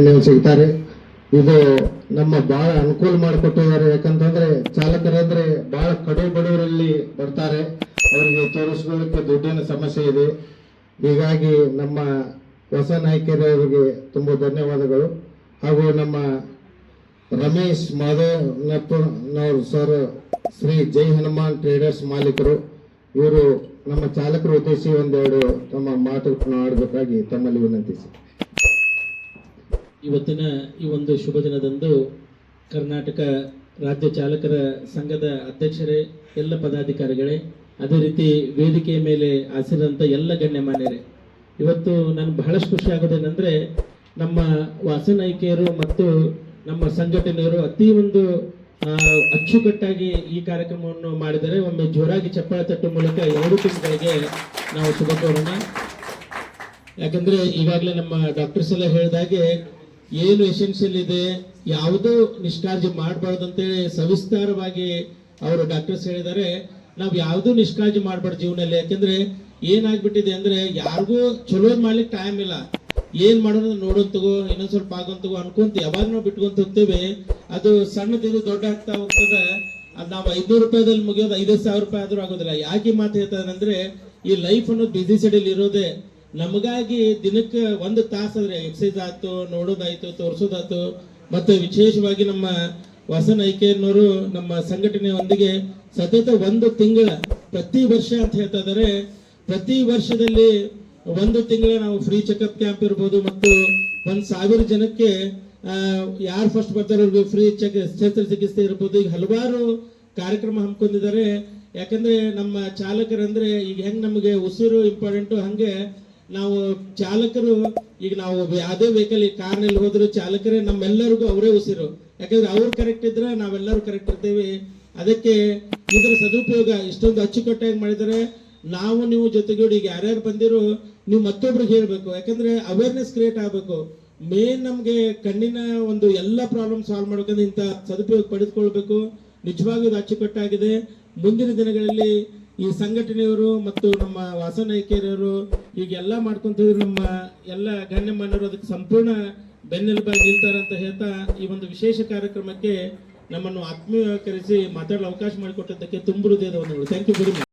ನೀವು ಸಿಗ್ತಾರೆ. ಇದು ನಮ್ಮ ಬಹಳ ಅನುಕೂಲ ಮಾಡಿಕೊಟ್ಟಿದ್ದಾರೆ. ಯಾಕಂತಂದ್ರೆ ಚಾಲಕರಂದ್ರೆ ಬಹಳ ಕಡು ಬಡವರಲ್ಲಿ ಬರ್ತಾರೆ. ಅವರಿಗೆ ತೋರಿಸ್ಕೊಳ್ಳಿಕ್ಕೆ ದುಡ್ಡಿನ ಸಮಸ್ಯೆ ಇದೆ. ಹೀಗಾಗಿ ನಮ್ಮ ಹೊಸ ನಾಯಕರವರಿಗೆ ತುಂಬ ಧನ್ಯವಾದಗಳು. ಹಾಗೂ ನಮ್ಮ ರಮೇಶ್ ಮಾಧವನಪ್ಪನವರು ಸರ್, ಶ್ರೀ ಜೈ ಹನುಮಾನ್ ಟ್ರೇಡರ್ಸ್ ಮಾಲೀಕರು. ಇವರು ನಮ್ಮ ಚಾಲಕರು ಉದ್ದೇಶಿ ಒಂದೆರಡು ತಮ್ಮ ಮಾತುಗಳನ್ನು ಆಡಬೇಕಾಗಿ ತಮ್ಮಲ್ಲಿ ವಿನಂತಿಸಿ. ಇವತ್ತಿನ ಈ ಒಂದು ಶುಭ ದಿನದಂದು ಕರ್ನಾಟಕ ರಾಜ್ಯ ಚಾಲಕರ ಸಂಘದ ಅಧ್ಯಕ್ಷರೇ, ಎಲ್ಲ ಪದಾಧಿಕಾರಿಗಳೇ, ಅದೇ ರೀತಿ ವೇದಿಕೆಯ ಮೇಲೆ ಹಾಸಿರಂತ ಎಲ್ಲ ಗಣ್ಯಮಾನ್ಯರೇ, ಇವತ್ತು ನನಗೆ ಬಹಳಷ್ಟು ಖುಷಿ ಆಗೋದೇನೆಂದ್ರೆ ನಮ್ಮ ವಾಸನಾಯ್ಕೆಯರು ಮತ್ತು ನಮ್ಮ ಸಂಘಟನೆಯರು ಅತಿ ಒಂದು ಅಚ್ಚುಕಟ್ಟಾಗಿ ಈ ಕಾರ್ಯಕ್ರಮವನ್ನು ಮಾಡಿದರೆ ಒಮ್ಮೆ ಜೋರಾಗಿ ಚಪ್ಪಳ ತಟ್ಟು ಮೂಲಕ ಎರಡು ತಿಂಗಳಿಗೆ ನಾವು ಶುಭ ಕೋರೋಣ. ಯಾಕಂದ್ರೆ ಈಗಾಗಲೇ ನಮ್ಮ ಡಾಕ್ಟರ್ಸ್ ಎಲ್ಲ ಹೇಳಿದಾಗೆ ಏನು ಎಸೆನ್ಷಿಯಲ್ ಇದೆ, ಯಾವುದೂ ನಿಷ್ಕಾಳಜಿ ಮಾಡಬಾರ್ದು ಅಂತೇಳಿ ಸವಿಸ್ತಾರವಾಗಿ ಅವರು ಡಾಕ್ಟರ್ಸ್ ಹೇಳಿದ್ದಾರೆ. ನಾವು ಯಾವುದೂ ನಿಷ್ಕಾಳಜಿ ಮಾಡಬಾರ್ದು ಜೀವನದಲ್ಲಿ, ಯಾಕೆಂದ್ರೆ ಏನಾಗ್ಬಿಟ್ಟಿದೆ ಅಂದ್ರೆ ಯಾರಿಗೂ ಚಲೋದ್ ಮಾಡ್ಲಿಕ್ಕೆ ಟೈಮ್ ಇಲ್ಲ. ಏನ್ ಮಾಡೋದು ನೋಡೋಂತಗೋ ಇನ್ನೊಂದ್ ಸ್ವಲ್ಪ ಆಗೋಂತಗೋ ಅನ್ಕೊಂತ ಯಾವಾಗ ನಾವು ಬಿಟ್ಕೊಂತ ಹೋಗ್ತೇವೆ, ಅದು ಸಣ್ಣದಿದು ದೊಡ್ಡ ಆಗ್ತಾ ಹೋಗ್ತದೆ, ಅದ್ ನಾವು ಐದ್ನೂರು ರೂಪಾಯಿದಲ್ಲಿ ಮುಗಿಯೋದು ಐದೈದು ಸಾವಿರ ರೂಪಾಯಿ ಆದ್ರೂ ಆಗೋದಿಲ್ಲ. ಯಾಕೆ ಮಾತು ಹೇಳ್ತಾರಂದ್ರೆ ಈ ಲೈಫ್ ಅನ್ನೋದು ಬಿಸಿ ಸೆಡಲ್ ಇರೋದೇ ನಮಗಾಗಿ ದಿನಕ್ಕೆ ಒಂದು ತಾಸಾದ್ರೆ ಎಕ್ಸೈಸ್ ಆಯ್ತು, ನೋಡೋದಾಯ್ತು, ತೋರಿಸೋದಾಯ್ತು. ಮತ್ತು ವಿಶೇಷವಾಗಿ ನಮ್ಮ ವಸನ ಐಕೆಯನ್ನವರು ನಮ್ಮ ಸಂಘಟನೆಯೊಂದಿಗೆ ಸತತ ಒಂದು ತಿಂಗಳ ಪ್ರತಿ ವರ್ಷ ಅಂತ ಹೇಳ್ತಾ ಇದ್ದಾರೆ. ಪ್ರತಿ ವರ್ಷದಲ್ಲಿ ಒಂದು ತಿಂಗಳ ನಾವು ಫ್ರೀ ಚೆಕಪ್ ಕ್ಯಾಂಪ್ ಇರ್ಬೋದು ಮತ್ತು ಒಂದ್ ಸಾವಿರ ಜನಕ್ಕೆ ಯಾರು ಫಸ್ಟ್ ಬರ್ತಾರೋ ಫ್ರೀ ಚೆಕ್ ಶಸ್ತ್ರಚಿಕಿತ್ಸೆ ಇರ್ಬೋದು. ಈಗ ಹಲವಾರು ಕಾರ್ಯಕ್ರಮ ಹಮ್ಮಿಕೊಂಡಿದ್ದಾರೆ. ಯಾಕಂದ್ರೆ ನಮ್ಮ ಚಾಲಕರಂದ್ರೆ ಈಗ ಹೆಂಗೆ ನಮಗೆ ಉಸಿರು ಇಂಪಾರ್ಟೆಂಟು ಹಂಗೆ ನಾವು ಚಾಲಕರು ಈಗ ನಾವು ಯಾವುದೇ ವೆಹಿಕಲ್ ಕಾರ್ನಲ್ಲಿ ಹೋದ್ರು ಚಾಲಕರೇ ನಮ್ಮೆಲ್ಲರಿಗೂ ಅವರೇ ಉಸಿರು. ಯಾಕಂದ್ರೆ ಅವ್ರು ಕರೆಕ್ಟ್ ಇದ್ರೆ ನಾವೆಲ್ಲರೂ ಕರೆಕ್ಟ್ ಇರ್ತೀವಿ. ಅದಕ್ಕೆ ಇದರ ಸದುಪಯೋಗ ಇಷ್ಟೊಂದು ಅಚ್ಚುಕಟ್ಟಾಗಿ ಮಾಡಿದರೆ ನಾವು ನೀವು ಜೊತೆಗೂಡಿ ಈಗ ಯಾರ್ಯಾರು ಬಂದಿರೋ ನೀವು ಮತ್ತೊಬ್ರಿಗೆ ಹೇಳ್ಬೇಕು. ಯಾಕಂದ್ರೆ ಅವೇರ್ನೆಸ್ ಕ್ರಿಯೇಟ್ ಆಗಬೇಕು. ಮೇನ್ ನಮಗೆ ಕಣ್ಣಿನ ಒಂದು ಎಲ್ಲ ಪ್ರಾಬ್ಲಮ್ ಸಾಲ್ವ್ ಮಾಡ್ಬೇಕಂದ್ರೆ ಇಂಥ ಸದುಪಯೋಗ ಪಡೆದುಕೊಳ್ಬೇಕು. ನಿಜವಾಗ್ಲೂ ಇದು ಅಚ್ಚುಕಟ್ಟಾಗಿದೆ. ಮುಂದಿನ ದಿನಗಳಲ್ಲಿ ಈ ಸಂಘಟನೆಯವರು ಮತ್ತು ನಮ್ಮ ವಾಸನಾಯ್ಕೆಯವರು ಈಗೆಲ್ಲ ಮಾಡ್ಕೊಂತ ಹೋದ್ರೆ ನಮ್ಮ ಎಲ್ಲ ಗಣ್ಯಮಾನ್ಯರು ಅದಕ್ಕೆ ಸಂಪೂರ್ಣ ಬೆನ್ನೆಲುಬಾಗಿ ಅಂತ ಹೇಳ್ತಾ ಈ ಒಂದು ವಿಶೇಷ ಕಾರ್ಯಕ್ರಮಕ್ಕೆ ನಮ್ಮನ್ನು ಆತ್ಮೀಯಕರಿಸಿ ಮಾತಾಡಲು ಅವಕಾಶ ಮಾಡಿಕೊಟ್ಟಿದ್ದಕ್ಕೆ ತುಂಬ ಹೃದಯದ ಒಂದು ಥ್ಯಾಂಕ್ ಯು ವೆರಿ ಮಚ್